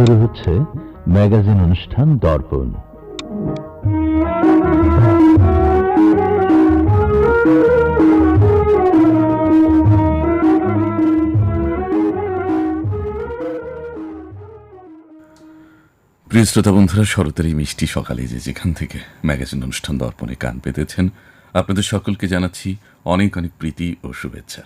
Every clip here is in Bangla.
শুরু হচ্ছে ম্যাগাজিন অনুষ্ঠান দর্পণ। প্রিয় শ্রোতা বন্ধুরা, শরতের এই মিষ্টি সকালে যে যেখান থেকে ম্যাগাজিন অনুষ্ঠান দর্পণে কান পেতেছেন, আপনাদের সকলকে জানাচ্ছি অনেক অনেক প্রীতি ও শুভেচ্ছা।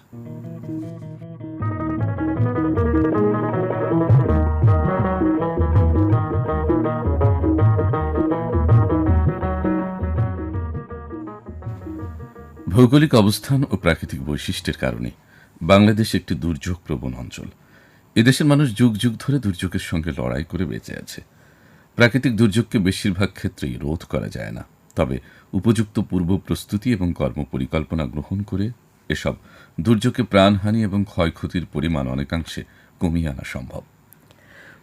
ভৌগোলিক অবস্থান ও প্রাকৃতিক বৈশিষ্ট্যের কারণে বাংলাদেশ একটি দুর্যোগ প্রবণ অঞ্চল। এদেশের মানুষ যুগ যুগ ধরে দুর্যোগের সঙ্গে লড়াই করে বেঁচে আছে। প্রাকৃতিক দুর্যোগকে বেশিরভাগ ক্ষেত্রেই রোধ করা যায় না। তবে উপযুক্ত পূর্ব প্রস্তুতি এবং কর্মপরিকল্পনা গ্রহণ করে এসব দুর্যোগে প্রাণহানি এবং ক্ষয়ক্ষতির পরিমাণ অনেকাংশে কমিয়ে আনা সম্ভব।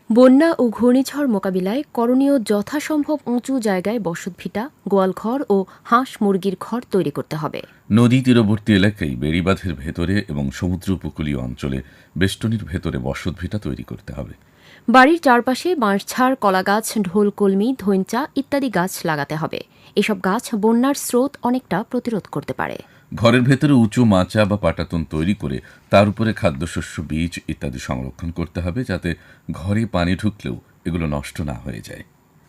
বন্যা ও ঘূর্ণিঝড় মোকাবিলায় করণীয় যথাসম্ভব উঁচু জায়গায় বসতভিটা গোয়ালঘর ও হাঁস মুরগির ঘর তৈরি করতে হবে। নদী তীরবর্তী এলাকায় বেড়িবাঁধের ভেতরে এবং সমুদ্র উপকূলীয় অঞ্চলে বেষ্টনীর ভেতরে বসতভিটা তৈরি করতে হবে। বাড়ির চারপাশে বাঁশঝাড় কলাগাছ ঢোলকলমি ধৈঞ্চা ইত্যাদি গাছ লাগাতে হবে। এসব গাছ বন্যার স্রোত অনেকটা প্রতিরোধ করতে পারে। ঘরের ভেতরে উঁচু মাচা বা পাটাতন তৈরি করে তার উপরে খাদ্যশস্য বীজ ইত্যাদি সংরক্ষণ করতে হবে যাতে ঘরে পানি ঢুকলেও এগুলো নষ্ট না হয়ে যায়।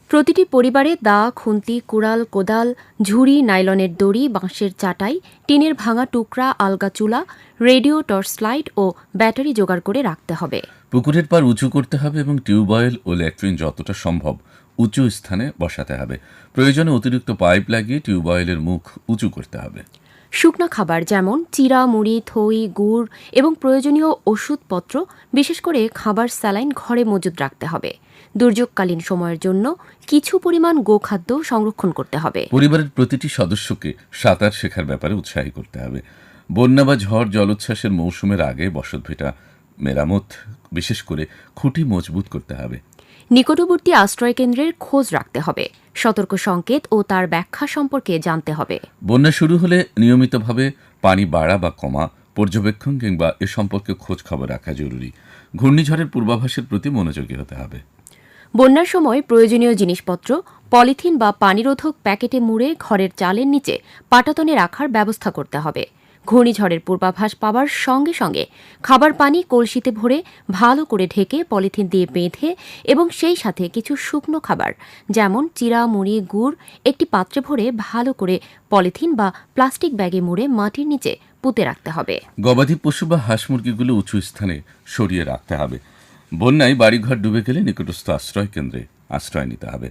প্রতিটি পরিবারে দা খুন্তি কুড়াল কোদাল ঝুড়ি নাইলনের দড়ি বাঁশের চাটাই টিনের ভাঙা টুকরা আলগা চুলা রেডিও টর্চ লাইট ও ব্যাটারি জোগাড় করে রাখতে হবে। পুকুরের পার উঁচু করতে হবে এবং টিউবওয়েল ও ল্যাট্রিন যতটা সম্ভব উঁচু স্থানে বসাতে হবে। প্রয়োজনে অতিরিক্ত পাইপ লাগিয়ে টিউবওয়েলের মুখ উঁচু করতে হবে। শুকনো খাবার যেমন চিরা মুড়ি থই গুড় এবং প্রয়োজনীয় ওষুধপত্র বিশেষ করে খাবার স্যালাইন ঘরে মজুদ রাখতে হবে। দুর্যোগকালীন সময়ের জন্য কিছু পরিমাণ গোখাদ্য সংরক্ষণ করতে হবে। পরিবারের প্রতিটি সদস্যকে সাঁতার শেখার ব্যাপারে উৎসাহী করতে হবে। বন্যা বা ঝড় জলোচ্ছ্বাসের মৌসুমের আগে বসতভিটা মেরামত বিশেষ করে খুঁটি মজবুত করতে হবে। নিকটবর্তী আশ্রয়কেন্দ্রের খোঁজ রাখতে হবে। সতর্ক সংকেত ও তার ব্যাখ্যা সম্পর্কে জানতে হবে। বন্যা শুরু হলে নিয়মিতভাবে পানি বাড়া বা কমা পর্যবেক্ষণ কিংবা এ সম্পর্কে খোঁজ খবর রাখা জরুরি। ঘূর্ণিঝড়ের পূর্বাভাসের প্রতি মনোযোগী হতে হবে। বন্যার সময় প্রয়োজনীয় জিনিসপত্র পলিথিন বা পানিরোধক প্যাকেটে মুড়ে ঘরের চালের নিচে পাটাতনে রাখার ব্যবস্থা করতে হবে। ঘূর্ণিঝড়ের পূর্বাভাস পাওয়ার সঙ্গে সঙ্গে খাবার পানি কলসিতে ভরে ভালো করে ঢেকে পলিথিন দিয়ে বেঁধে এবং সেই সাথে কিছু শুকনো খাবার, যেমন চিরা মুড়ি গুড়, একটি পাত্রে ভরে ভালো করে পলিথিন বা প্লাস্টিক ব্যাগে মুড়ে মাটির নিচে পুঁতে রাখতে হবে। গবাদি পশু বা হাঁস মুরগিগুলো উঁচু স্থানে সরিয়ে রাখতে হবে। বন্যায় বাড়িঘর ডুবে গেলে নিকটস্থ আশ্রয় কেন্দ্রে আশ্রয় নিতে হবে।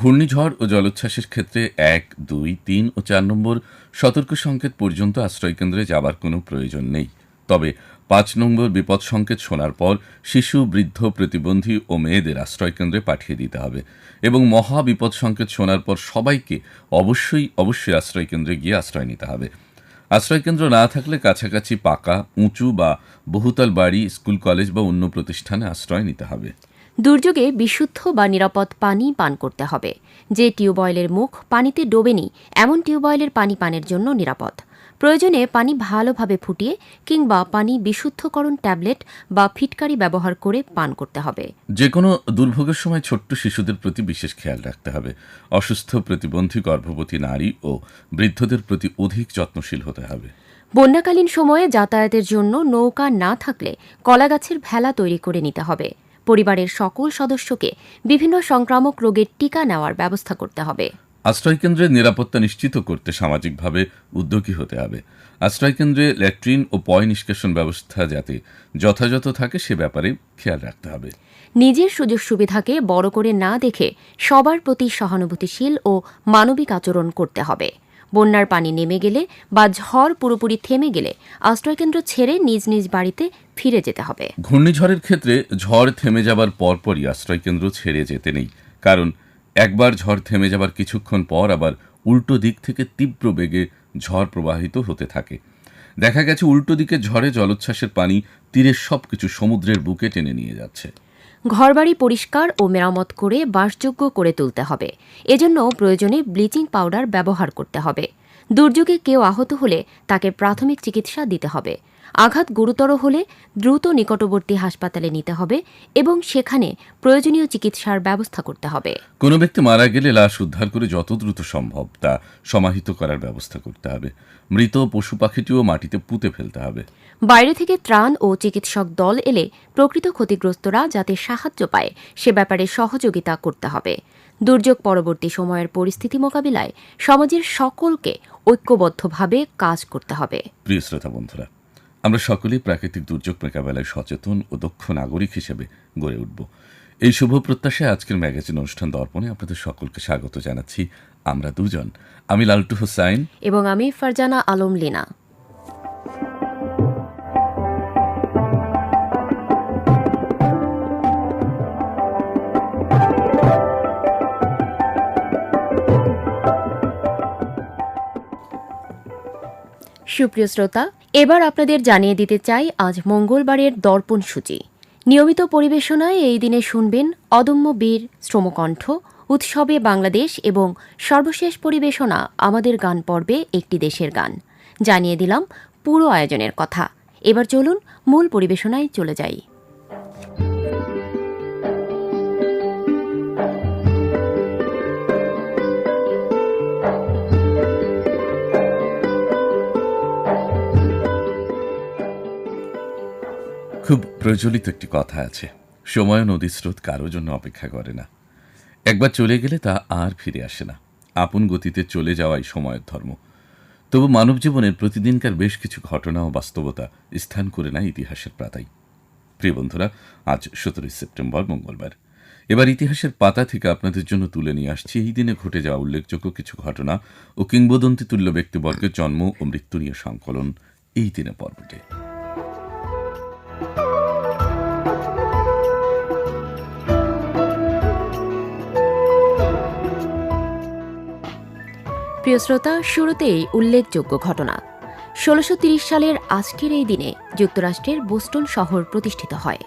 ঘূর্ণিঝড় ও জলোচ্ছ্বাসের ক্ষেত্রে এক, দুই, তিন ও চার নম্বর সতর্ক সংকেত পর্যন্ত আশ্রয়কেন্দ্রে যাবার কোনো প্রয়োজন নেই। তবে পাঁচ নম্বর বিপদ সংকেত শোনার পর শিশু, বৃদ্ধ, প্রতিবন্ধী ও মেয়েদের আশ্রয়কেন্দ্রে পাঠিয়ে দিতে হবে এবং মহা বিপদ সংকেত শোনার পর সবাইকে অবশ্যই অবশ্যই আশ্রয়কেন্দ্রে গিয়ে আশ্রয় নিতে হবে। আশ্রয়কেন্দ্র না থাকলে কাছাকাছি পাকা, উঁচু বা বহুতল বাড়ি, স্কুল, কলেজ বা অন্য প্রতিষ্ঠানে আশ্রয় নিতে হবে। দুর্যোগে বিশুদ্ধ বা নিরাপদ পানি পান করতে হবে। যে টিউবওয়েলের মুখ পানিতে ডোবেনি এমন টিউবওয়েলের পানি পানের জন্য নিরাপদ। প্রয়োজনে পানি ভালোভাবে ফুটিয়ে কিংবা পানি বিশুদ্ধকরণ ট্যাবলেট বা ফিটকারি ব্যবহার করে পান করতে হবে। যে কোনো দুর্ভোগের সময় ছোট্ট শিশুদের প্রতি বিশেষ খেয়াল রাখতে হবে। অসুস্থ প্রতিবন্ধী গর্ভবতী নারী ও বৃদ্ধদের প্রতি অধিক যত্নশীল হতে হবে। বন্যাকালীন সময়ে যাতায়াতের জন্য নৌকা না থাকলে কলাগাছের ভেলা তৈরি করে নিতে হবে। পরিবারের সকল সদস্যকে বিভিন্ন সংক্রামক রোগের টিকা নেওয়ার ব্যবস্থা করতে হবে। আশ্রয়কেন্দ্রের নিরাপত্তা নিশ্চিত করতে সামাজিকভাবে উদ্যোগী হতে হবে। আশ্রয়কেন্দ্রে ল্যাট্রিন ও পয় নিষ্কাশন ব্যবস্থা যাতে যথাযথ থাকে সে ব্যাপারে খেয়াল রাখতে হবে। নিজের সুযোগ সুবিধাকে বড় করে না দেখে সবার প্রতি সহানুভূতিশীল ও মানবিক আচরণ করতে হবে। বন্যার পানি নেমে গেলে বা ঝড় পুরোপুরি থেমে গেলে আশ্রয়কেন্দ্র ছেড়ে নিজ নিজ বাড়িতে ফিরে যেতে হবে। ঘূর্ণিঝড়ের ক্ষেত্রে ঝড় থেমে যাবার পরপরই আশ্রয়কেন্দ্র ছেড়ে যেতে নেই। কারণ একবার ঝড় থেমে যাবার কিছুক্ষণ পর আবার উল্টো দিক থেকে তীব্র বেগে ঝড় প্রবাহিত হতে থাকে। দেখা গেছে উল্টো দিকে ঝড়ে জলোচ্ছ্বাসের পানি তীরের সব কিছু সমুদ্রের বুকে টেনে নিয়ে যাচ্ছে। ঘরবাড়ি পরিষ্কার ও মেরামত করে বাসযোগ্য করে তুলতে হবে। এজন্য প্রয়োজনে ব্লিচিং পাউডার ব্যবহার করতে হবে। দুর্যোগে কেউ আহত হলে তাকে প্রাথমিক চিকিৎসা দিতে হবে। আঘাত গুরুতর হলে দ্রুত নিকটবর্তী হাসপাতালে নিতে হবে এবং সেখানে প্রয়োজনীয় চিকিৎসার ব্যবস্থা করতে হবে। কোনো ব্যক্তি মারা গেলে লাশ উদ্ধার করে যত দ্রুত সম্ভব তা সমাহিত করার ব্যবস্থা করতে হবে। মৃত পশু পাখিটিও মাটিতে পুঁতে ফেলতে হবে। বাইরে থেকে ত্রাণ ও চিকিৎসক দল এলে প্রকৃত ক্ষতিগ্রস্তরা যাতে সাহায্য পায় সে ব্যাপারে সহযোগিতা করতে হবে। দুর্যোগ পরবর্তী সময়ের পরিস্থিতি মোকাবিলায় সমাজের সকলকে ঐক্যবদ্ধভাবে কাজ করতে হবে। প্রিয় শ্রোতা বন্ধুরা আমরা সকলেই প্রাকৃতিক দুর্যোগ মোকাবেলায় সচেতন ও দক্ষ নাগরিক হিসেবে গড়ে উঠব। এই শুভ প্রত্যাশায় আজকের ম্যাগাজিন অনুষ্ঠান দর্পণে আপনাদের সকলকে স্বাগত জানাচ্ছি। আমরা দুজন, আমি লালটু হোসাইন। এবং আমি ফারজানা আলম লিনা। সুপ্রিয় শ্রোতা এবার আপনাদের জানিয়ে দিতে চাই আজ মঙ্গলবারের দর্পণ সূচি। নিয়মিত পরিবেশনায় এই দিনে শুনবেন অদম্য বীর, শ্রমকণ্ঠ, উৎসবে বাংলাদেশ এবং সর্বশেষ পরিবেশনা আমাদের গান পর্বে একটি দেশের গান। জানিয়ে দিলাম পুরো আয়োজনের কথা। এবার চলুন মূল পরিবেশনায় চলে যাই। খুব প্রচলিত একটি কথা আছে। সময় ও নদীর স্রোত কারও জন্য অপেক্ষা করে না। একবার চলে গেলে তা আর ফিরে আসে না। আপন গতিতে চলে যাওয়াই সময়ের ধর্ম। তবু মানব জীবনের প্রতিদিনকার বেশ কিছু ঘটনা ও বাস্তবতা স্থান করে নেয় ইতিহাসের পাতায় প্রিয় বন্ধুরা, আজ সতেরোই সেপ্টেম্বর, মঙ্গলবার। এবার ইতিহাসের পাতা থেকে আপনাদের জন্য তুলে নিয়ে আসছি এই দিনে ঘটে যাওয়া উল্লেখযোগ্য কিছু ঘটনা ও কিংবদন্তি তুল্য ব্যক্তিবর্গের জন্ম ও মৃত্যু নিয়ে সংকলন এই দিনে পর্বটি। প্রিয় শ্রোতা শুরুতেই উল্লেখযোগ্য ঘটনা। ষোলোশো সালের আজকের এই দিনে যুক্তরাষ্ট্রের বোস্টন শহর প্রতিষ্ঠিত হয়।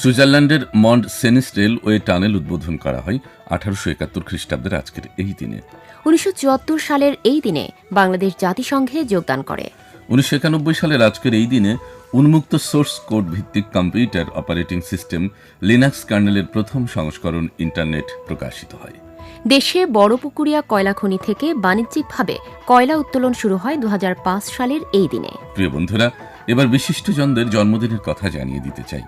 সুইজারল্যান্ডের মন্ড সেনিস রেলওয়ে টানেল উদ্বোধন করা হয় আঠারোশো একাত্তর খ্রিস্টাব্দের আজকের এই দিনে। উনিশশো চুয়াত্তর সালের এই দিনে বাংলাদেশ জাতিসংঘে যোগদান করে। উনিশশো একানব্বই সালের আজকের এই দিনে উন্মুক্ত সোর্স কোড ভিত্তিক কম্পিউটার অপারেটিং সিস্টেম লিনাক্স কার্নেলের প্রথম সংস্করণ ইন্টারনেট প্রকাশিত হয়। দেশে বড়পুকুরিয়া কয়লা খনি থেকে বাণিজ্যিকভাবে কয়লা উত্তোলন শুরু হয় দু হাজার পাঁচ সালের এই দিনে। প্রিয় বন্ধুরা, এবার বিশিষ্টজনদের জন্মদিনের কথা জানিয়ে দিতে চাই।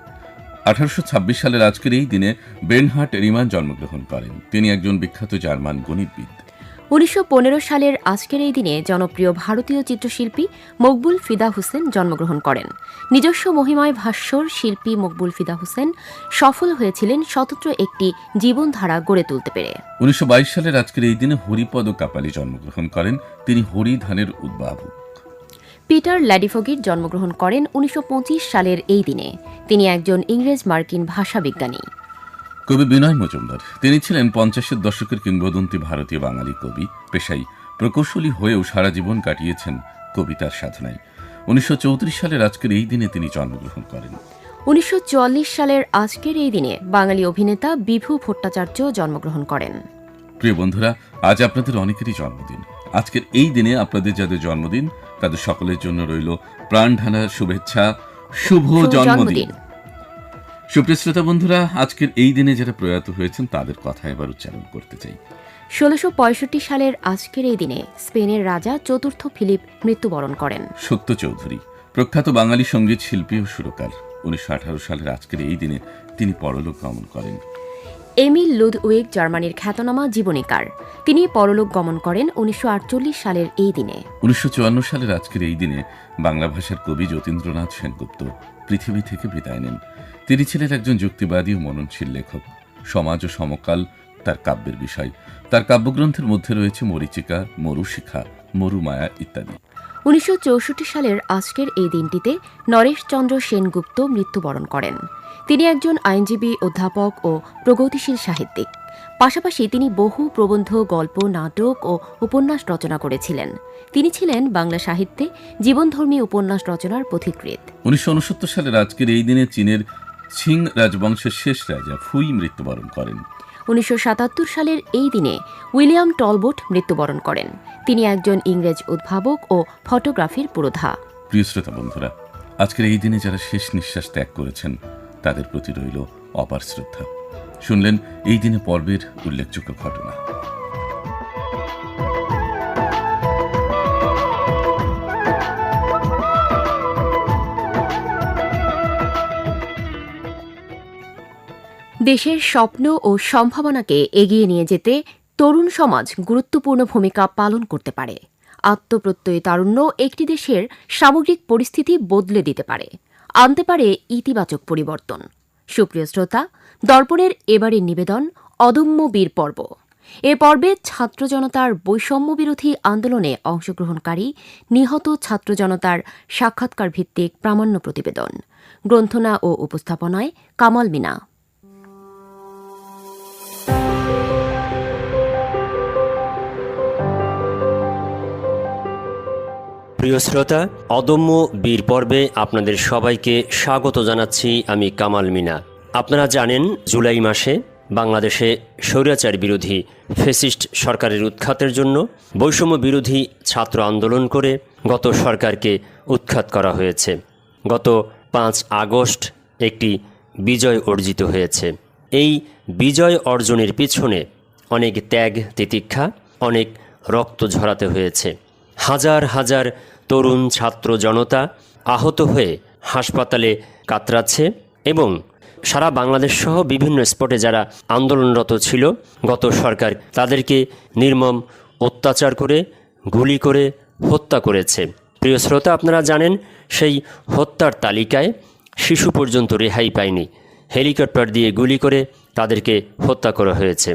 আঠারোশো সালের আজকের এই দিনে বেনহার্ট রিমান জন্মগ্রহণ করেন। তিনি একজন বিখ্যাত জার্মান গণিতবিদ। উনিশশো পনেরো সালের আজকের এই দিনে জনপ্রিয় ভারতীয় চিত্রশিল্পী মকবুল ফিদা হোসেন জন্মগ্রহণ করেন। নিজস্ব মহিমায় ভাস্বর শিল্পী মকবুল ফিদা হোসেন সফল হয়েছিলেন স্বতন্ত্র একটি জীবনধারা গড়ে তুলতে পেরে। উনিশশো বাইশ সালের আজকের এই দিনে হরিপদ কাপালি জন্মগ্রহণ করেন। তিনি হরি ধানের উদ্ভাবক। পিটার ল্যাডিফগির জন্মগ্রহণ করেন উনিশশো পঁচিশ সালের এই দিনে। তিনি একজন ইংরেজ মার্কিন ভাষাবিজ্ঞানী। কবি বিনয় মজুমদার। তিনি ছিলেন পঞ্চাশের দশকের কিংবদন্তি ভারতীয় বাঙালি কবি পেশাই প্রকৌশলী হয়েও সারা জীবন কাটিয়েছেন কবিতার সাধনায়। উনিশশো সালের আজকের এই দিনে তিনি জন্মগ্রহণ করেন। উনিশশো সালের আজকের এই দিনে বাঙালি অভিনেতা বিভু ভট্টাচার্য জন্মগ্রহণ করেন। প্রিয় বন্ধুরা আজ আপনাদের অনেকেরই জন্মদিন। আজকের এই দিনে আপনাদের যাদের জন্মদিন তাদের সকলের জন্য রইল প্রাণ ঢানা শুভেচ্ছা। শুভ জন্মদিন। সুপ্রিয় শ্রোতা বন্ধুরা আজকের এই দিনে যারা প্রয়াত হয়েছেন তাদের কথা এবার উচ্চারণ করতে চাই। ষোলোশো সালের আজকের এই দিনে স্পেনের রাজা চতুর্থ ফিলিপ মৃত্যুবরণ করেন। সত্য চৌধুরী প্রখ্যাত বাঙালি সংগীত শিল্পী ও সুরকার। উনিশশো আঠারো সালের আজকের এই দিনে তিনি পরলোক গমন করেন। এমিল লুদউইগ জার্মানির খ্যাতনামা জীবনীকার। তিনি পরলোক গমন করেন উনিশশো আটচল্লিশ সালের এই দিনে। উনিশশো চুয়ান্ন সালের আজকের এই দিনে বাংলা ভাষার কবি যতীন্দ্রনাথ সেনগুপ্ত পৃথিবী থেকে বিদায় নেন। তিনি ছিলেন একজন যুক্তিবাদী ও মননশীল লেখক। সমাজ ও সমকাল তার কাব্যের বিষয়। তার কাব্যগ্রন্থের মধ্যে রয়েছে মরিচিকা মরুশিখা মরুমায়া ইত্যাদি। উনিশশো সালের আজকের এই দিনটিতে নরেশচন্দ্র সেনগুপ্ত মৃত্যুবরণ করেন। তিনি একজন আইনজীবী অধ্যাপক ও প্রগতিশীল সাহিত্যিক। পাশাপাশি তিনি বহু প্রবন্ধ গল্প নাটক ও উপন্যাস রচনা করেছিলেন। তিনি ছিলেন বাংলা সাহিত্যে জীবনধর্মী উপন্যাস রচনার পথিকৃৎ। উনিশশো সালের আজকের এই দিনে চীনের ছিং রাজবংশের শেষ রাজা ফুই মৃত্যুবরণ করেন। উনিশশো সাতাত্তর সালের এই দিনে উইলিয়াম টলবোট মৃত্যুবরণ করেন। তিনি একজন ইংরেজ উদ্ভাবক ও ফটোগ্রাফির পুরোধা। প্রিয় শ্রোতা বন্ধুরা আজকের এই দিনে যারা শেষ নিঃশ্বাস ত্যাগ করেছেন তাদের প্রতি রইল অপার শ্রদ্ধা। শুনলেন এই দিনে পর্বের উল্লেখযোগ্য ঘটনা। দেশের স্বপ্ন ও সম্ভাবনাকে এগিয়ে নিয়ে যেতে তরুণ সমাজ গুরুত্বপূর্ণ ভূমিকা পালন করতে পারে। আত্মপ্রত্যয়ী তারুণ্য একটি দেশের সামগ্রিক পরিস্থিতি বদলে দিতে পারে। আনতে পারে ইতিবাচক পরিবর্তন। সুপ্রিয় শ্রোতা, দর্পণের এবারের নিবেদন অদম্য বীর পর্ব। এ পর্বে ছাত্র জনতার বৈষম্য বিরোধী আন্দোলনে অংশগ্রহণকারী নিহত ছাত্র জনতার সাক্ষাৎকার ভিত্তিক প্রামাণ্য প্রতিবেদন। গ্রন্থনা ও উপস্থাপনায় কামাল মিনা। প্রিয় শ্রোতা, অদম্য বীর পর্বে আপনাদের সবাইকে স্বাগত জানাচ্ছি আমি কামাল মিনা। আপনারা জানেন, জুলাই মাসে বাংলাদেশে স্বৈরাচার বিরোধী ফেসিস্ট সরকারের উৎখাতের জন্য বৈষম্য বিরোধী ছাত্র আন্দোলন করে গত সরকারকে উৎখাত করা হয়েছে। গত পাঁচ আগস্ট একটি বিজয় অর্জিত হয়েছে। এই বিজয় অর্জনের পিছনে অনেক ত্যাগ তিতিক্ষা অনেক রক্ত ঝরাতে হয়েছে। হাজার হাজার তরুণ ছাত্র জনতা আহত হয়ে হাসপাতালে কাতরাচ্ছে এবং সারা বাংলাদেশ সহ বিভিন্ন স্পটে যারা আন্দোলনরত ছিল, গত সরকার তাদেরকে নির্মম অত্যাচার করে, গুলি করে হত্যা করেছে। প্রিয় শ্রোতা, আপনারা জানেন সেই হত্যার তালিকায় শিশু পর্যন্ত রেহাই পায়নি। হেলিকপ্টার দিয়ে গুলি করে তাদেরকে হত্যা করা হয়েছে।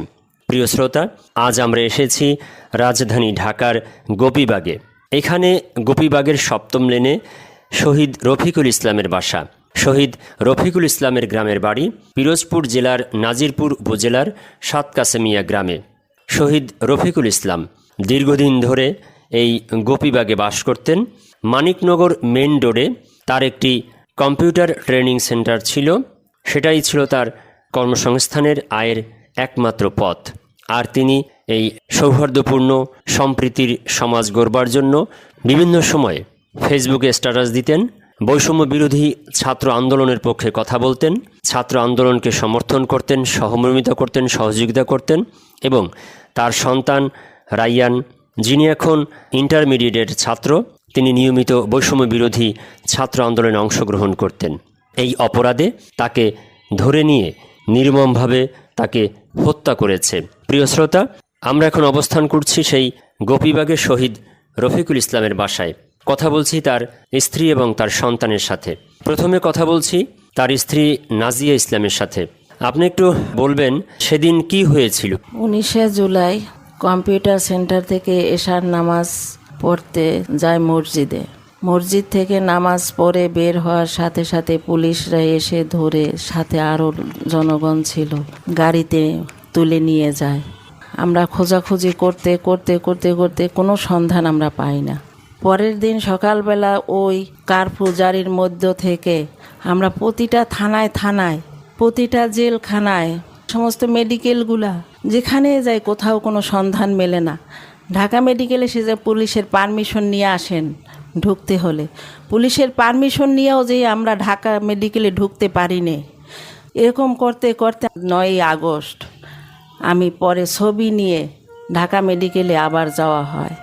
প্রিয় শ্রোতা, আজ আমরা এসেছি রাজধানী ঢাকার গোপীবাগে। এখানে গোপীবাগের সপ্তম লেনে শহীদ রফিকুল ইসলামের বাসা। শহীদ রফিকুল ইসলামের গ্রামের বাড়ি পিরোজপুর জেলার নাজিরপুর উপজেলার সাতকাসেমিয়া গ্রামে। শহীদ রফিকুল ইসলাম দীর্ঘদিন ধরে এই গোপীবাগে বাস করতেন। মানিকনগর মেন রোডে তার একটি কম্পিউটার ট্রেনিং সেন্টার ছিল। সেটাই ছিল তার কর্মসংস্থানের আয়ের একমাত্র পথ। আর তিনি এই সৌহার্দ্যপূর্ণ সম্প্রীতির সমাজ গড়বার জন্য বিভিন্ন সময়ে ফেসবুকে স্ট্যাটাস দিতেন, বৈষম্য বিরোধী ছাত্র আন্দোলনের পক্ষে কথা বলতেন, ছাত্র আন্দোলনকে সমর্থন করতেন, সহমর্মিতা করতেন, সহযোগিতা করতেন এবং তার সন্তান রাইয়ান, যিনি এখন ইন্টারমিডিয়েটের ছাত্র, তিনি নিয়মিত বৈষম্য বিরোধী ছাত্র আন্দোলনে অংশগ্রহণ করতেন। এই অপরাধে তাকে ধরে নিয়ে নির্মমভাবে তাকে হত্যা করেছে। প্রিয় শ্রোতা আমরা এখন অবস্থান করছি সেই গোপীবাগের শহীদ রফিকুল ইসলামের বাসায়। কথা বলছি তার স্ত্রী এবং তার সন্তানের সাথে। প্রথমে কথা বলছি তার স্ত্রী নাজিয়া ইসলামের সাথে। আপনি একটু বলবেন, সেদিন কি হয়েছিল? উনিশে জুলাই কম্পিউটার সেন্টার থেকে এশার নামাজ পড়তে যায় মসজিদে। মসজিদ থেকে নামাজ পড়ে বের হওয়ার সাথে সাথে পুলিশরা এসে ধরে সাথে আরও জনগণ ছিল, গাড়িতে তুলে নিয়ে যায়। আমরা খোঁজাখুঁজি করতে করতে করতে করতে কোনো সন্ধান আমরা পাই না। পরের দিন সকালবেলা ওই কারফু জারির মধ্য থেকে আমরা প্রতিটা থানায় থানায়, প্রতিটা জেলখানায়, সমস্ত মেডিকেলগুলা, যেখানে যাই কোথাও কোনো সন্ধান মেলে না। ঢাকা মেডিকেলে সে যে পুলিশের পারমিশন নিয়ে আসেন ঢুকতে হলে। পুলিশের পারমিশন নিয়েও যে আমরা ঢাকা মেডিকেলে ঢুকতে পারিনি। এরকম করতে করতে নয়ই আগস্ট আমি পরে ছবি নিয়ে ঢাকা মেডিকেলে আবার যাওয়া হয়।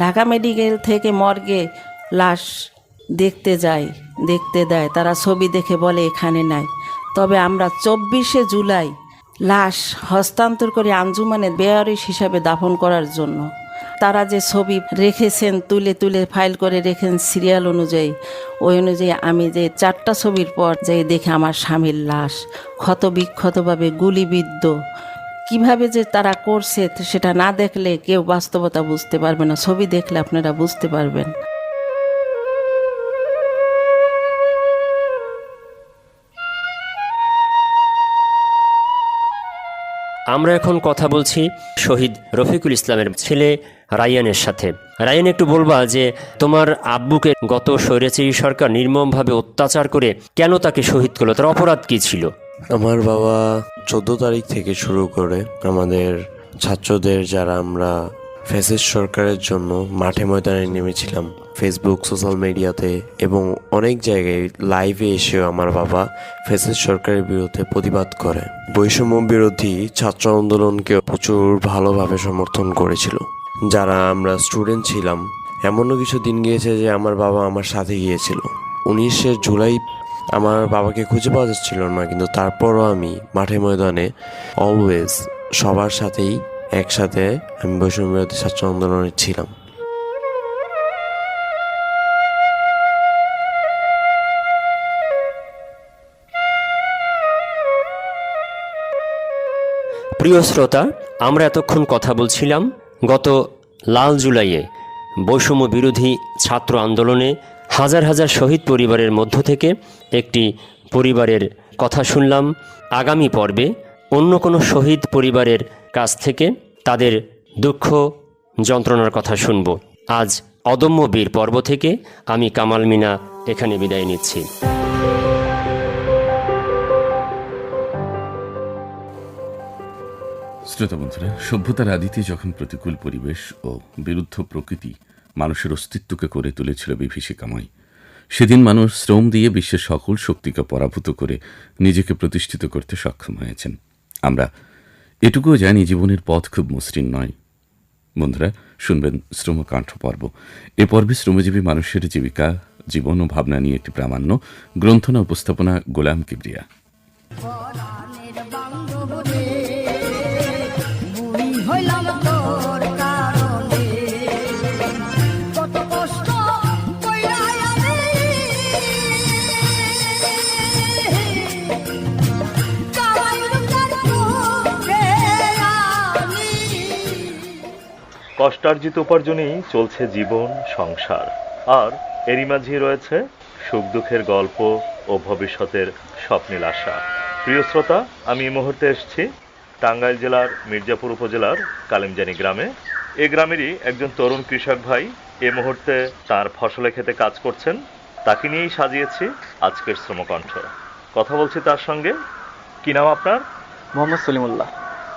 ঢাকা মেডিকেল থেকে মর্গে লাশ দেখতে যাই, দেখতে দেয়। তারা ছবি দেখে বলে, এখানে নাই। তবে আমরা চব্বিশে জুলাই লাশ হস্তান্তর করে আঞ্জুমানে বেয়ারিশ হিসাবে দাফন করার জন্য। তারা যে ছবি রেখেছেন, তুলে তুলে ফাইল করে রেখেন সিরিয়াল অনুযায়ী, ওই অনুযায়ী আমি যে চারটা ছবির পর যে দেখে আমার স্বামীর লাশ ক্ষত বিক্ষতভাবে গুলিবিদ্ধ কীভাবে যে তারা করছে সেটা না দেখলে কেউ বাস্তবতা বুঝতে পারবে না। ছবি দেখলে আপনারা বুঝতে পারবেন। আমরা এখন কথা বলছি শহীদ রফিকুল ইসলামের ছেলে রায়ানের সাথে। রায়ান, একটু বলবা যে তোমার আব্বুকে গত স্বৈরাচারী সরকার নির্মমভাবে অত্যাচার করে কেন তাকে শহীদ করল? তার অপরাধ কী ছিল? আমার বাবা চোদ্দ তারিখ থেকে শুরু করে আমাদের ছাত্রদের যারা আমরা ফ্যাসিস্ট সরকারের জন্য মাঠে ময়দানে নেমেছিলাম ফেসবুক সোশ্যাল মিডিয়াতে এবং অনেক জায়গায় লাইভে এসেও আমার বাবা ফ্যাসিস্ট সরকারের বিরুদ্ধে প্রতিবাদ করে। বৈষম্য বিরোধী ছাত্র আন্দোলনকে প্রচুর ভালোভাবে সমর্থন করেছিল। যারা আমরা স্টুডেন্ট ছিলাম, এমনও কিছু দিন গিয়েছে যে আমার বাবা আমার সাথে গিয়েছিল। উনিশে জুলাই আমার বাবাকে খুঁজে পাওয়া যাচ্ছিল না, কিন্তু তারপরও আমি মাঠে ময়দানে অলওয়েজ সবার সাথেই একসাথে আমি বৈষম্য বিরোধী ছাত্র আন্দোলনে ছিলাম। প্রিয় শ্রোতা, আমরা এতক্ষণ কথা বলছিলাম গত লাল জুলাইয়ে বৈষম্য বিরোধী ছাত্র আন্দোলনে হাজার হাজার শহীদ পরিবারের মধ্য থেকে একটি পরিবারের কথা শুনলাম। আগামী পর্বে অন্য কোনো শহীদ পরিবারের কাছ থেকে তাদের দুঃখ যন্ত্রণার কথা শুনব। আজ অদম্য বীর পর্ব থেকে আমি কামাল মিনা এখানে বিদায় নিচ্ছি। শ্রোতা বন্ধুরা, সভ্যতার আদিতে যখন প্রতিকূল পরিবেশ ও বিরুদ্ধ প্রকৃতি মানুষের অস্তিত্বকে করে তুলেছিল বিভীষিকাময় সেদিন মানুষ শ্রম দিয়ে বিশ্বের সকল শক্তিকে পরাভূত করে নিজেকে প্রতিষ্ঠিত করতে সক্ষম হয়েছেন। আমরা এটুকুও জানি জীবনের পথ খুব মসৃণ নয়। বন্ধুরা, শুনবেন শ্রমকাণ্ঠ পর্ব। এ পর্বে শ্রমজীবী মানুষের জীবিকা, জীবন ও ভাবনা নিয়ে একটি প্রামাণ্য গ্রন্থনা উপস্থাপনা গোলাম কিবরিয়া। কষ্টার্জিত উপার্জনেই চলছে জীবন সংসার। আর এরই মাঝে রয়েছে সুখ দুঃখের গল্প ও ভবিষ্যতের স্বপ্নীল আশা। প্রিয় শ্রোতা আমি এই মুহূর্তে এসেছি টাঙ্গাইল জেলার মির্জাপুর উপজেলার কালিমজানি গ্রামে। এ গ্রামেরই একজন তরুণ কৃষক ভাই এ মুহূর্তে তার ফসলে খেতে কাজ করছেন। তাকে নিয়েই সাজিয়েছি আজকের শ্রমকণ্ঠ। কথা বলছি তার সঙ্গে। কি নাম আপনার? মোহাম্মদ সলিমুল্লাহ।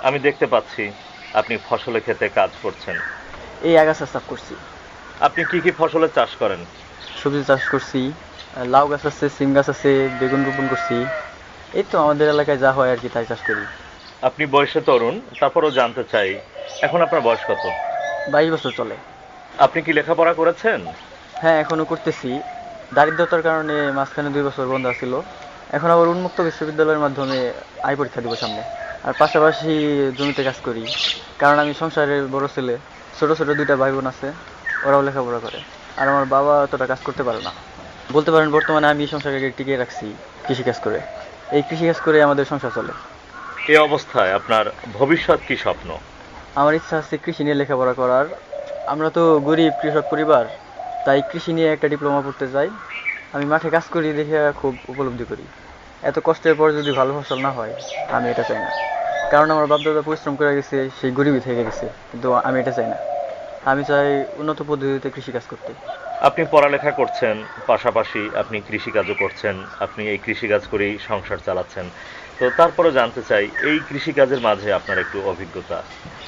আমি দেখতে পাচ্ছি। আপনি ফসলে খেতে কাজ করছেন। এই আগাছা চাষ করছি। আপনি কি কি ফসলের চাষ করেন? সবজি চাষ করছি লাউ গাছ আছে সিম গাছ আছে বেগুন রোপণ করছি। এই তো আমাদের এলাকায় যা হয় আর কি তাই চাষ করি। আপনি বয়সে তরুণ তারপরও জানতে চাই এখন আপনার বয়স কত? বাইশ বছর চলে। আপনি কি লেখাপড়া করেছেন? হ্যাঁ এখনও করতেছি। দারিদ্রতার কারণে মাঝখানে দুই বছর বন্ধ ছিল এখন আবার উন্মুক্ত বিশ্ববিদ্যালয়ের মাধ্যমে আই পরীক্ষা দিব সামনে। আর পাশাপাশি জমিতে কাজ করি। কারণ আমি সংসারের বড় ছেলে ছোট ছোট দুইটা ভাই বোন আছে ওরাও লেখাপড়া করে। আর আমার বাবা অতটা কাজ করতে পারে না। বলতে পারেন বর্তমানে আমি সংসারকে টিকিয়ে রাখছি কৃষিকাজ করে। এই কৃষিকাজ করে আমাদের সংসার চলে। এই অবস্থায় আপনার ভবিষ্যৎ কি স্বপ্ন? আমার ইচ্ছা আছে কৃষি নিয়ে লেখাপড়া করার। আমরা তো গরিব কৃষক পরিবার তাই কৃষি নিয়ে একটা ডিপ্লোমা পড়তে চাই। আমি মাঠে কাজ করি দেখে খুব উপলব্ধি করি। এত কষ্টের পর যদি ভালো ফসল না হয় আমি এটা চাই না। কারণ আমার বাপদাদা পরিশ্রম করে গেছে সেই গরিবই থেকে গেছে কিন্তু আমি এটা চাই না। আমি চাই উন্নত পদ্ধতিতে কৃষিকাজ করতে। আপনি পড়ালেখা করছেন পাশাপাশি আপনি কৃষিকাজও করছেন আপনি এই কৃষিকাজ করেই সংসার চালাচ্ছেন। তো তারপরে জানতে চাই এই কৃষিকাজের মাঝে আপনার একটু অভিজ্ঞতা।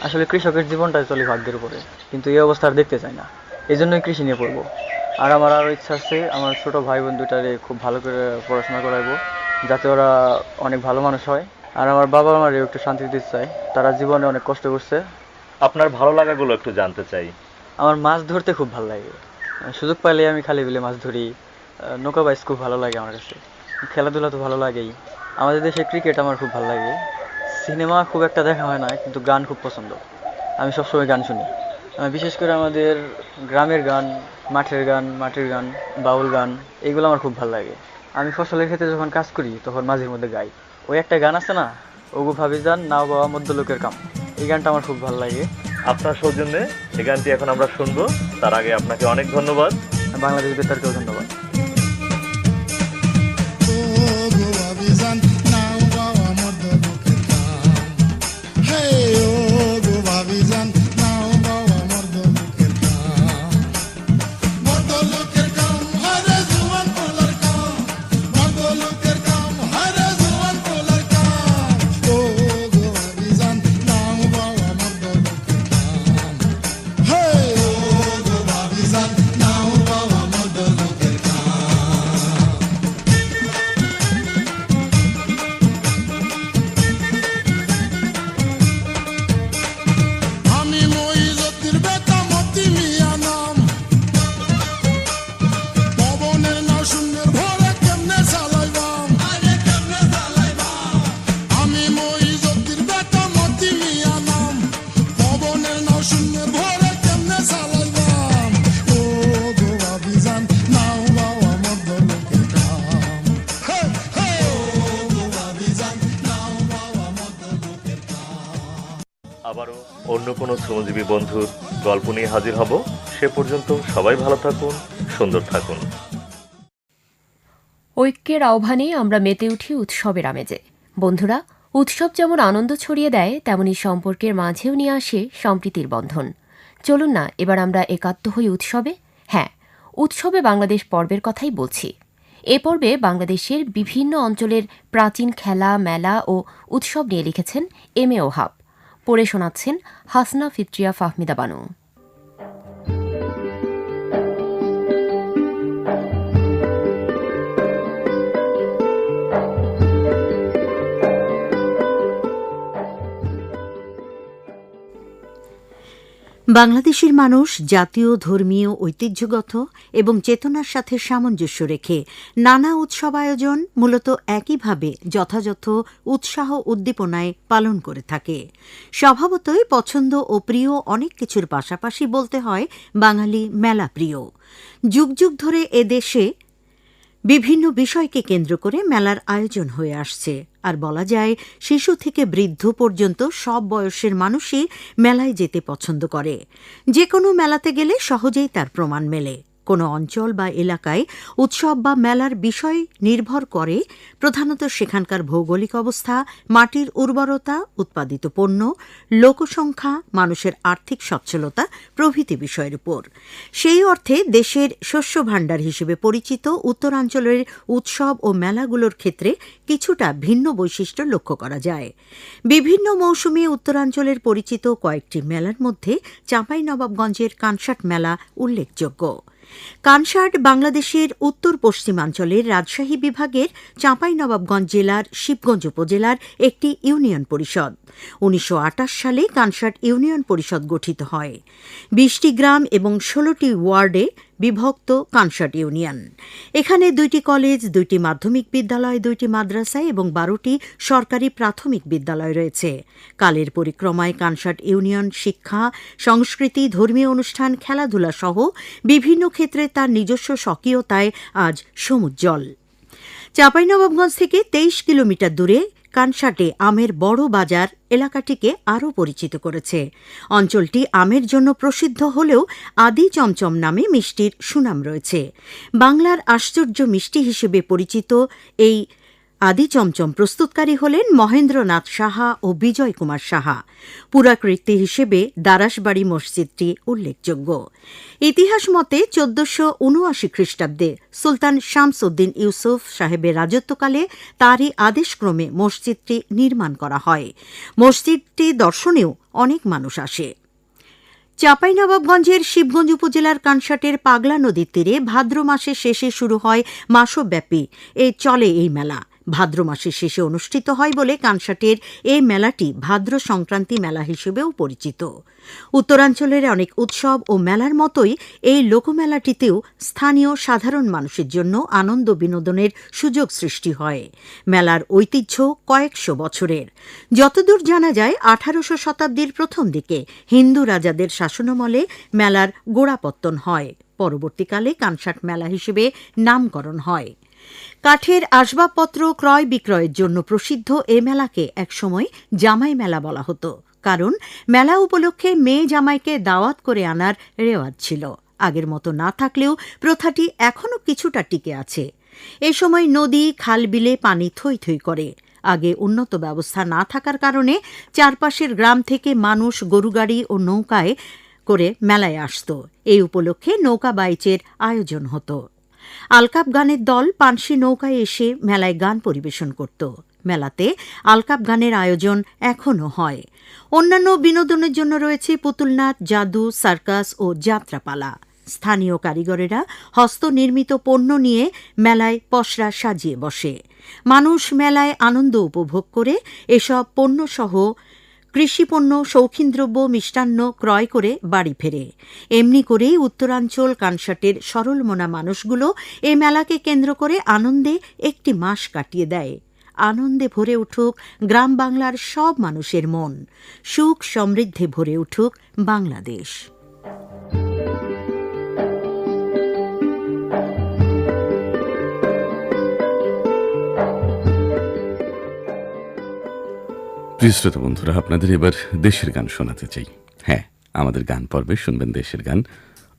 আসলে কৃষকের জীবনটাই চলে ভাগ্যের উপরে কিন্তু এই অবস্থা আর দেখতে চাই না। এই জন্যই কৃষি নিয়ে পড়ব। আর আমার আরও ইচ্ছা আছে আমার ছোট ভাই বোন দুটারে খুব ভালো করে পড়াশোনা করাবো যাতে ওরা অনেক ভালো মানুষ হয়। আর আমার বাবা আমারও একটু শান্তি দিতে চাই তারা জীবনে অনেক কষ্ট করছে। আপনার ভালো লাগাগুলো একটু জানতে চাই। আমার মাছ ধরতে খুব ভালো লাগে। সুযোগ পাইলে আমি খালি বিলে মাছ ধরি। নৌকা বাইস খুব ভালো লাগে আমার কাছে। খেলাধুলা তো ভালো লাগেই। আমাদের দেশে ক্রিকেট আমার খুব ভালো লাগে। সিনেমা খুব একটা দেখা হয় না কিন্তু গান খুব পছন্দ। আমি সবসময় গান শুনি। বিশেষ করে আমাদের গ্রামের গান মাঠের গান মাটির গান বাউল গান এইগুলো আমার খুব ভালো লাগে। আমি ফসলের ক্ষেত্রে যখন কাজ করি তখন মাঝের মধ্যে গাই। ওই একটা গান আছে না? ওগু ভাবি যান নাও বাবা মধ্য লোকের কাম। এই গানটা আমার খুব ভালো লাগে। আপনার সৌজন্যে এই গানটি এখন আমরা শুনব। তার আগে আপনাকে অনেক ধন্যবাদ। বাংলাদেশ বেতারকেও ধন্যবাদ। আবারও অন্য কোনো শ্রমজীবী বন্ধুর গল্প নিয়ে হাজির হব। সে পর্যন্ত সবাই ভালো থাকুন, সুন্দর থাকুন। ঐক্যের আহ্বানে আমরা মেতে উঠি উৎসবের আমেজে। বন্ধুরা, উৎসব যেমন আনন্দ ছড়িয়ে দেয়, তেমনি সম্পর্কের মাঝেও নিয়ে আসে সম্প্রীতির বন্ধন। চলুন না, এবার আমরা একাত্ম হই উৎসবে। হ্যাঁ উৎসবে বাংলাদেশ পর্বের কথাই বলছি। এ পর্বে বাংলাদেশের বিভিন্ন অঞ্চলের প্রাচীন খেলা, মেলা ও উৎসব নিয়ে লিখেছেন এম এ ওহাব। পড়ে শোনাচ্ছেন হাসনা ফিত্রিয়া ফাহমিদা বানু। বাংলাদেশের মানুষ জাতীয়, ধর্মীয়, ঐতিহ্যগত এবং চেতনার সাথে সামঞ্জস্য রেখে নানা উৎসব আয়োজন মূলত একইভাবে যথাযথ উৎসাহ উদ্দীপনায় পালন করে থাকে। স্বভাবতই পছন্দ ও প্রিয় অনেক কিছুর পাশাপাশি বলতে হয় বাঙালি মেলা প্রিয় যুগ যুগ ধরে এ দেশে বিভিন্ন বিষয়কে কেন্দ্র করে মেলার আয়োজন হয়ে আসছে। আর বলা যায়, শিশু থেকে বৃদ্ধ পর্যন্ত সব বয়সের মানুষই মেলায় যেতে পছন্দ করে। যে কোনো মেলাতে গেলে সহজেই তার প্রমাণ মেলে। কোনো অঞ্চল বা এলাকায় উৎসব বা মেলার বিষয় নির্ভর করে, প্রধানত সেখানকার ভৌগোলিক অবস্থা, মাটির উর্বরতা, উৎপাদিত পণ্য, লোকসংখ্যা, মানুষের আর্থিক সচ্ছলতা প্রভৃতি বিষয়ের উপর। সেই অর্থে দেশের শস্য ভাণ্ডার হিসেবে পরিচিত উত্তরাঞ্চলের উৎসব ও মেলাগুলোর ক্ষেত্রে কিছুটা ভিন্ন বৈশিষ্ট্য লক্ষ্য করা যায়। বিভিন্ন মৌসুমে উত্তরাঞ্চলের পরিচিত কয়েকটি মেলার মধ্যে চাঁপাইনবাবগঞ্জের কানসাট মেলা উল্লেখযোগ্য। কানসাট বাংলাদেশের উত্তর পশ্চিমাঞ্চলের রাজশাহী বিভাগের চাঁপাইনবাবগঞ্জ জেলার শিবগঞ্জ উপজেলার একটি ইউনিয়ন পরিষদ। উনিশশো আটাশ সালে কানসাট ইউনিয়ন পরিষদ গঠিত হয়। বিশটি গ্রাম এবং ষোলোটি ওয়ার্ডে বিভক্ত কানসাট ইউনিয়ন। এখানে দুইটি কলেজ, দুইটি মাধ্যমিক বিদ্যালয়, দুইটি মাদ্রাসা এবং বারোটি সরকারি প্রাথমিক বিদ্যালয় রয়েছে। কালের পরিক্রমায় কানসাট ইউনিয়ন শিক্ষা, সংস্কৃতি, ধর্মীয় অনুষ্ঠান, খেলাধুলা সহ বিভিন্ন ক্ষেত্রে তার নিজস্ব স্বকীয়তায় আজ সমুজ্জ্বল। চাঁপাইনবাবগঞ্জ থেকে তেইশ কিলোমিটার দূরে কানসাটে আমের বড় বাজার এলাকাটিকে আরও পরিচিত করেছে। অঞ্চলটি আমের জন্য প্রসিদ্ধ হলেও আদি চমচম নামে মিষ্টির সুনাম রয়েছে। বাংলার আশ্চর্য মিষ্টি হিসেবে পরিচিত এই আদি চমচম প্রস্তুতকারী হলেন মহেন্দ্রনাথ সাহা ও বিজয় কুমার সাহা পুরাকৃতি হিসেবে দারাসবাড়ি মসজিদটি উল্লেখযোগ্য। ইতিহাস মতে চোদ্দশো উনআশি খ্রিস্টাব্দে সুলতান শামসুদ্দিন ইউসুফ সাহেবের রাজত্বকালে তারই আদেশক্রমে মসজিদটি নির্মাণ করা হয়। মসজিদটি দর্শনেও অনেক মানুষ আসে। চাঁপাইনবাবগঞ্জের শিবগঞ্জ উপজেলার কানসাটের পাগলা নদীর তীরে ভাদ্র মাসের শেষে শুরু হয় মাসব্যাপী। এ চলে এই মেলা। ভাদ্র মাসের শেষে অনুষ্ঠিত হয় বলে কানসাটের এই মেলাটি ভাদ্র সংক্রান্তি মেলা হিসেবেও পরিচিত। উত্তরাঞ্চলের অনেক উৎসব ও মেলার মতোই এই লোকমেলাটিতেও স্থানীয় সাধারণ মানুষের জন্য আনন্দ বিনোদনের সুযোগ সৃষ্টি হয়। মেলার ঐতিহ্য কয়েকশো বছরের। যতদূর জানা যায়, আঠারোশো শতাব্দীর প্রথম দিকে হিন্দু রাজাদের শাসনামলে মেলার গোড়াপত্তন হয়। পরবর্তীকালে কানসাট মেলা হিসেবে নামকরণ হয়। কাঠের আসবাবপত্র ক্রয় বিক্রয়ের জন্য প্রসিদ্ধ এ মেলাকে একসময় জামাই মেলা বলা হতো। কারণ মেলা উপলক্ষে মেয়ে জামাইকে দাওয়াত করে আনার রেওয়াজ ছিল। আগের মতো না থাকলেও প্রথাটি এখনও কিছুটা টিকে আছে। এ সময় নদী খাল বিলে পানি থই থই করে। আগে উন্নত ব্যবস্থা না থাকার কারণে চারপাশের গ্রাম থেকে মানুষ গরুগাড়ি ও নৌকায় করে মেলায় আসত। এই উপলক্ষে নৌকা বাইচের আয়োজন হতো। আলকাপ গানের দল পানসি নৌকায় এসে মেলায় গান পরিবেশন করত। মেলাতে আলকাপ গানের আয়োজন এখনও হয়। অন্যান্য বিনোদনের জন্য রয়েছে পুতুল নাচ জাদু, সার্কাস ও যাত্রাপালা। স্থানীয় কারিগরেরা হস্তনির্মিত পণ্য নিয়ে মেলায় পসরা সাজিয়ে বসে। মানুষ মেলায় আনন্দ উপভোগ করে এসব পণ্যসহ কৃষিপণ্য, শৌখিনদ্রব্য, মিষ্টান্ন ক্রয় করে বাড়ি ফেরে। এমনি করেই উত্তরাঞ্চল কানসাটের সরলমনা মানুষগুলো এ মেলাকে কেন্দ্র করে আনন্দে একটি মাস কাটিয়ে দেয়। আনন্দে ভরে উঠুক গ্রাম বাংলার সব মানুষের মন। সুখ সমৃদ্ধে ভরে উঠুক বাংলাদেশ। প্রিয় বন্ধুরা, আপনাদের এবার দেশের গান শোনাতে চাই। হ্যাঁ আমাদের গান পর্বে শুনবেন দেশের গান,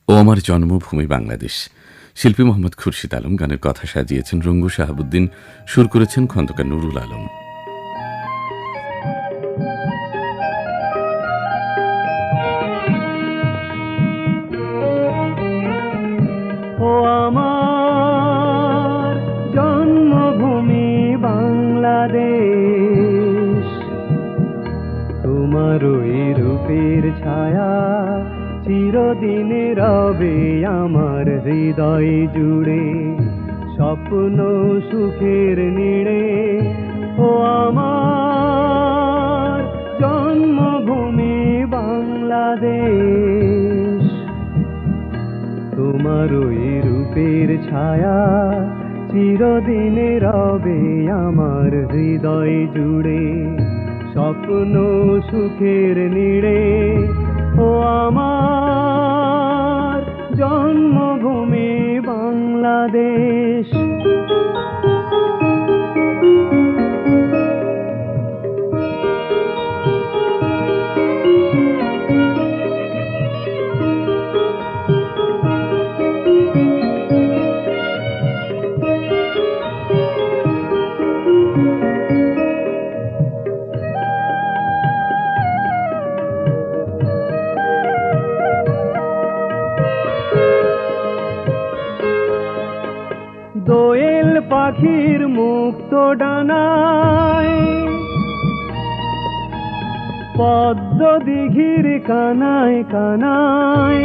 ও আমার জন্মভূমি বাংলাদেশ। শিল্পী মোহাম্মদ খুরশিদ আলম গানের কথা সাজিয়েছেন রঙ্গু শাহাবুদ্দিন, সুর করেছেন খন্দকার নুরুল আলম। চিরদিন রবে আমার হৃদয় জুড়ে, স্বপ্ন সুখের নিড়ে। ও আমার জন্মভূমি বাংলাদেশ, তোমার ওই রূপের ছায়া চিরদিনে রবে আমার হৃদয় জুড়ে, স্বপ্ন সুখের নিড়ে। ও আমার জন্মভূমি বাংলাদেশ। কানায় কানায়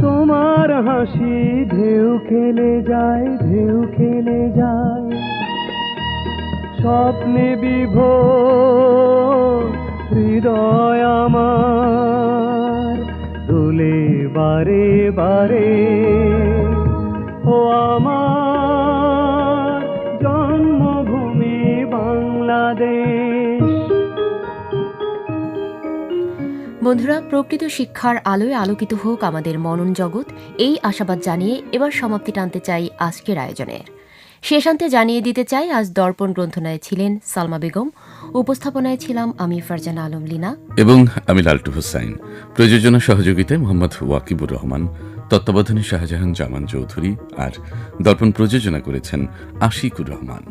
তোমার হাসি ঢেউ খেলে যায়, ঢেউ খেলে যায়। স্বপ্নে বিভোর হৃদয় আমার, দোলে বারে বারে। বন্ধুরা, প্রকৃত শিক্ষার আলোয় আলোকিত হোক আমাদের মনন জগৎ, এই আশাবাদ জানিয়ে এবার সমাপ্তি টানতে চাই আজকের আয়োজনের। শেষান্তে জানিয়ে দিতে চাই, আজ দর্পণ গ্রন্থনায় ছিলেন সালমা বেগম, উপস্থাপনায় ছিলাম আমি ফারজানা আলম লীনা। এবং আমি লালটু হোসাইন। প্রযোজনা সহযোগিতায় মোহাম্মদ ওয়াকিবুর রহমান, তত্ত্বাবধানে শাহজাহান জামান চৌধুরী, আর দর্পণ প্রযোজনা করেছেন আশিকুর রহমান।